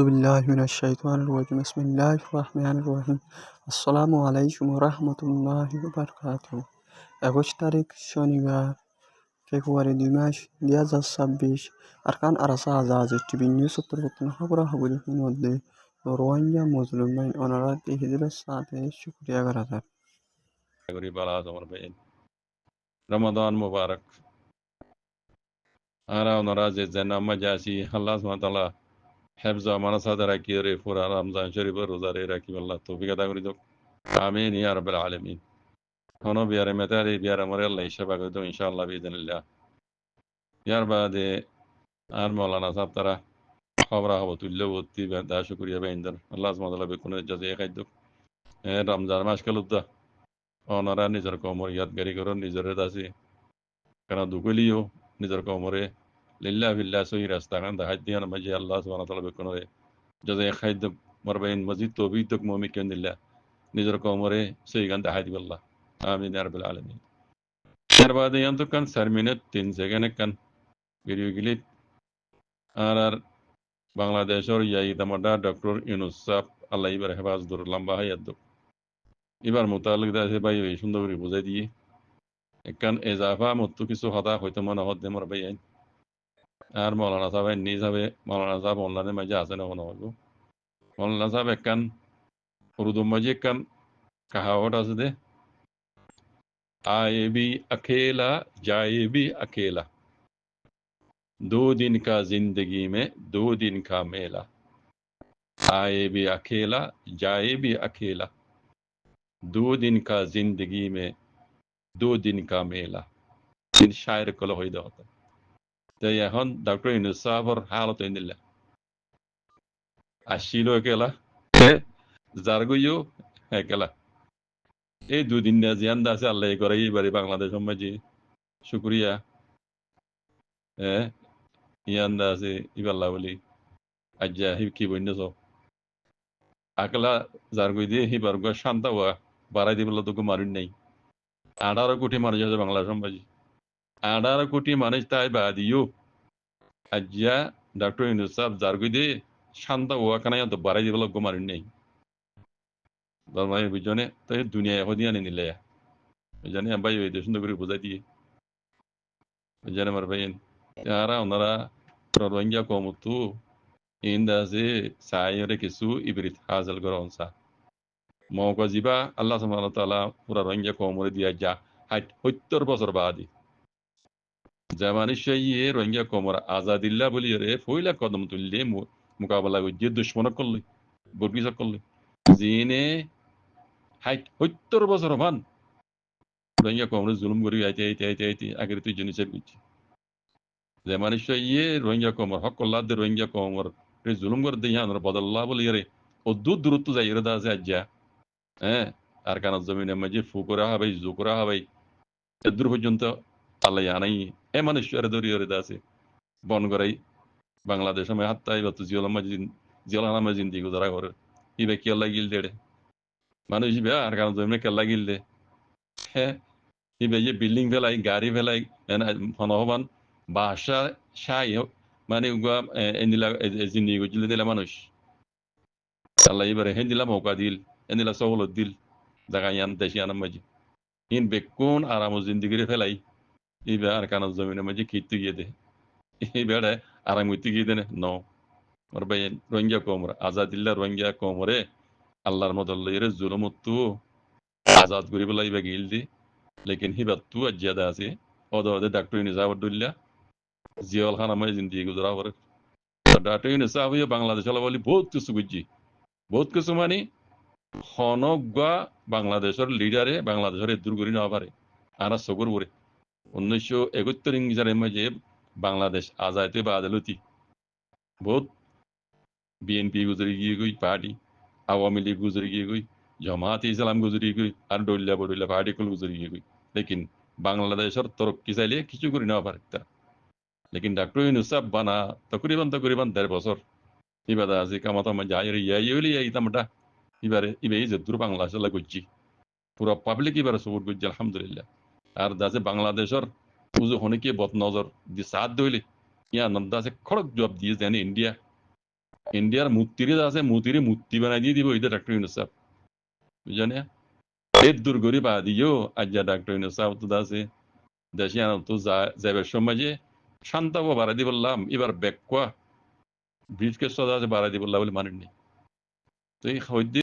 আউজুবিল্লাহমিনাশাহিম ইসমিল্লাহ রহমান রহিম আসসালামু আলাইকুম রহমতুল্লাহ বারকাত একুশ তারিখ, শনিবার, ফেব্রুয়ারি দুই মাস, দুই হাজার ছাব্বিশ, আরকান আরাসা আজাজ টিভি নিউজ সত্তরবর্তন খবরাখবরের মধ্যে রোহিঙ্গা মজলুম বাইন ওনারা হিজরত সাথে শুক্রিয়া করা যাক রমাদান মুবারক। আর ওনারা যে জানা মজা আছি আল্লাহ হেফজ আমানা সাদা রাখি রে পুরা রমজান শরীফের রোজা রে রাখি আল্লাহ তৌফিক আদা করি দোক আমিন ইয়া রাব্বাল আলামিন হনো বিয়ারে মেতারি বিয়ারে মরে আল্লাহ হিসাব করে দো ইনশাআল্লাহ বিইذنিল্লাহ ইয়ার বাদে আর মাওলানা সাহেব তারা হব তুল্য বত্তি দা শুকরিয়া বেইন্দর আল্লাহ সুবহানাহু তাআলা বেকুনে জাযা খাইদুক রমজান মাস কালুদ্দা ওনারা নিজের কমর ইয়াদগারি করো নিজের দাসি কেন দুকলিও নিজের কমরে লিল্লা বিল্লা সহি রাস্তা খান দেখাই দিয়ে মাঝে আল্লাহ সুবহানাহু তাআলা বেকুন রে যদি খাদ্য মরবাইন মজিদ তৌফিক তক মুমি কেন দিল্লা নিজের কমরে সহি গান দেখাই দিব আল্লাহ আমিন রাব্বাল আলামিন এর বাদে ইয়ান্ত কান সারমিনে তিন সেকেন্ড কান ভিডিও গিলিত আর আর বাংলাদেশের ইয়াই দামডা ডক্টর ইউনুস সাহ আল্লাহ ইবার হেফাজ দুর লম্বা হায়াত দুক এবার মোতালেক আছে ভাই এই সুন্দর করে বুঝাই দিয়ে একখান এজাফা মতো কিছু হতা হয়তো মনে হতে মোর ভাই আর মৌলানা সাহেব নিজ হবে মৌলানা সাহেব অনলাইনের মাঝে আছে না মনে হইব মৌলানা সাহেব একখান উর্দুর মাঝে একখান কাহাওয়াত আছে দে आए भी अकेला जाए भी अकेला दो दिन का जिंदगी में दो दिन का मेला आए भी अकेला जाए भी अकेला दो दिन का जिंदगी में दो दिन का मेला তিন শায়ের কল হইতে হতো তো এখন ডক্টর ইউনুস সাহাবর হালত হইনিল্লা আসিল একেলা জারগুইও একেলা এই দুদিন না জিয়ান আছে আল্লাহ করে এইবারে বাংলাদেশ মাঝে শুক্রিয়া হ্যাঁ ইয়ান আছে ইবাল্লা বলি আজ্জা হি কি বন্য সব আকলা জারগুই দিয়ে হিবার শান্তা হওয়া বাড়াই দিবলে তোকে মারুন নাই আঠারো কোটি মানুষ আছে বাংলা সমাজে আঠারো কোটি মানুষ তাই বাদিও আজ্জা ডক্টর ইউনুস সাহেব জারগুই দিয়ে শান্তা হওয়া কানাই তো বাড়াই দিবলে গো মারুন নাই ধর্মায় বুঝনে তো দুনিয়া এখন আনি নিলে বুঝনে ভাই ওই সুন্দর করে বোঝাই দিয়ে বুঝনে আমার ভাই যারা ওনারা রোহিঙ্গা কমতু ইন্দাজে সাইরে কিছু ইবরিত হাজল গরনসা মৌকা জিবা আল্লাহ সুবহানাহু তাআলা পুরা রোহিঙ্গা কমরে দিয়া যা হাইট সত্তর বছর বাদি জামানি শাইয়ে রোহিঙ্গা কমর আজাদিল্লাহ বলি রে ফইলা কদম তুললে মোকাবেলা করছে দুশ্মন করলে বর্গিস করলে জিনে সত্তর বছর মান রোহিঙ্গা কমরে জুলুম করি আইতে আইতে আইতে আইতে আগের তুই জিনিসের করছি জামানি শাইয়ে রোহিঙ্গা কমর হক কল্লাহ দে রোহিঙ্গা কমর রে জুলুম করে দিয়ে আমরা বদল্লা বলি রে দূর দূরত্ব যাই রে দাসে আজ্জা হ্যাঁ আর কান জমিনে মাঝে ফু করা হবে জু করা হবে এদূর পর্যন্ত আল্লাহ আনাই এ মানুষ আরে দরিয়ে রে দাসে বন করাই বাংলাদেশ আমি হাত্তাই বা জিওলা মাঝে জিওলা নামে জিন্দি গুজারা করে ইবে কি আল্লাহ গিল দেড়ে মানুষ ইবে আর কান জমিনে কেল্লা গিল দে হ্যাঁ ইবে যে বিল্ডিং ফেলাই, গাড়ি ফেলাই হনহবান বাসা সাই মানে এনিলা জিন্দি গুজলে দিলা মানুষ। আল্লাহ এবারে হেন দিলাম মৌকা দিল এনিলা সহলত দিল। জায়গা ইয়ান দেশি আনাম মাঝে ইন বেকুন আরাম জিন্দিগিরে ফেলাই। ইবে আর কান জমিনের মাঝে গিয়ে দে এই বেড়ে আরাম গিয়ে দেনে ন ওর ভাই রোহিঙ্গা কোমর আজাদিল্লা রোহিঙ্গা কোমরে আল্লাহর মদল্লাইরে জুলমত্তু আজাদ করি বলা ইবে গিল দি লেকিন হিবাত্তু আজ্জাদা আছে ওদে ওদে ডাক্তার নিজাবর দুল্লা জিয়াল খান আমার জিন্দিগি গুজরা করে ডাক্তার নিসা হইয়া বাংলাদেশ বলি বহুত কিছু বুঝছি বহুত কিছু মানে হনগা বাংলাদেশের লিডারে বাংলাদেশের দূর করি না পারে আর সগর করে উনিশশো একত্তর ইংরেজের মাঝে বাংলাদেশ আজাইতে বা আদালতি বহুত বিএনপি গুজরি গিয়ে গই পার্টি আওয়ামী লীগ গুজরি গিয়ে গই জমাত ইসলাম গুজরি গই আর ডল্লা বডল্লা পার্টি কুল গুজরি গিয়ে গই লেকিন বাংলাদেশের তরক্কি চাইলে কিছু করি না পারে তারা লেকিন ডাক্তার ইউনুসাব বানা তকরিবান তকরিবান দেড় বছর ইবাদা আজি কামাতা মা যাই রে ইয়াই হইলি এই তামটা এবারে ইবে এই যে দূর বাংলাদেশ করছি পুরো পাবলিক এবারে সবুর করছি আলহামদুলিল্লাহ। আর দাসে বাংলাদেশের উজু হনিকে বদ নজর দি সাথ দইলে। ইয়া নন্দাসে খড়ক জবাব দিয়ে দেন ইন্ডিয়া। ইন্ডিয়ার মূর্তিরে আছে মূর্তিরে মূর্তি বানাই দিয়ে দিব এটা ডাক্তার ইউনুস সাহেব। বুঝলেন? এর দূর করে বা দিও, আজ যা ডাক্তার ইউনুস সাহেব তো আছে দেশে আনন্দ যা যাবার সময় যে শান্তাব বাড়াই দি বললাম, এবার ব্যাক কোয়া। ব্রিজ কেস আছে বাড়াই দি বললাম বলে মানেননি। তো এই